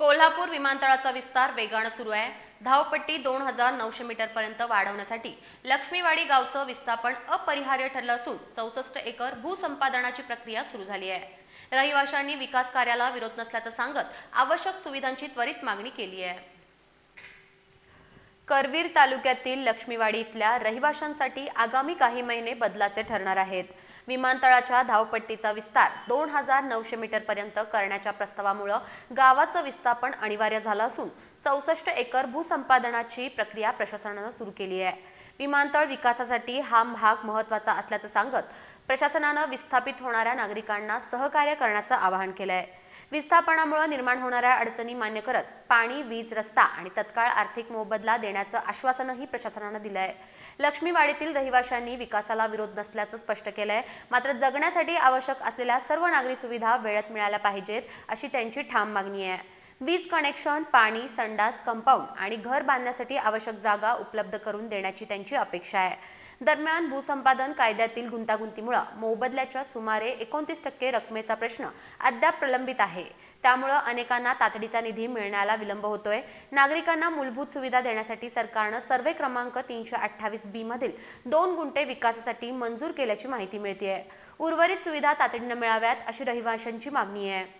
कोल्हापूर विमानतळाचा विस्तार वेगानं सुरू आहे. धावपट्टी दोन हजार नऊशे मीटर पर्यंत वाढवण्यासाठी लक्ष्मीवाडी गावचं विस्थापन अपरिहार्य ठरलं असून चौसष्ट एकर भूसंपादनाची प्रक्रिया सुरू झाली आहे. रहिवाशांनी विकास कार्याला विरोध नसल्याचं सांगत आवश्यक सुविधांची त्वरित मागणी केली आहे. करवीर तालुक्यातील लक्ष्मीवाडी इथल्या रहिवाशांसाठी आगामी काही महिने बदलाचे ठरणार आहेत. विमानतळाच्या धावपट्टीचा विस्तार दोन हजार नऊशे मीटर पर्यंत करण्याच्या प्रस्तावामुळं गावाचं विस्थापन अनिवार्य झालं असून चौसष्ट एकर भूसंपादनाची प्रक्रिया प्रशासनानं सुरू केली आहे. विमानतळ विकासासाठी हा भाग महत्त्वाचा असल्याचं सांगत प्रशासनानं विस्थापित होणाऱ्या नागरिकांना सहकार्य करण्याचं आवाहन केलं आहे विस्थापनामुळे निर्माण होणाऱ्या अडचणी मान्य करत पाणी वीज रस्ता आणि तत्काळ आर्थिक मोबदला देण्याचं आश्वासनही प्रशासनानं दिलं आहे लक्ष्मीवाडीतील रहिवाशांनी विकासाला विरोध नसल्याचं स्पष्ट केलं आहे मात्र जगण्यासाठी आवश्यक असलेल्या सर्व नागरी सुविधा वेळेत मिळाल्या पाहिजेत अशी त्यांची ठाम मागणी आहे. वीज कनेक्शन पाणी संडास कंपाऊंड आणि घर बांधण्यासाठी आवश्यक जागा उपलब्ध करून देण्याची त्यांची अपेक्षा आहे. दरम्यान भूसंपादन कायद्यातील गुंतागुंतीमुळे मोबदल्याच्या सुमारे एकोणतीस टक्के रकमेचा प्रश्न अद्याप प्रलंबित आहे. त्यामुळं अनेकांना तातडीचा निधी मिळण्याला विलंब होतोय. नागरिकांना मूलभूत सुविधा देण्यासाठी सरकारनं सर्वे क्रमांक तीनशे अठ्ठावीस बी मधील दोन गुंठे विकासासाठी मंजूर केल्याची माहिती मिळते उर्वरित सुविधा तातडीनं मिळाव्यात अशी रहिवाशांची मागणी आहे.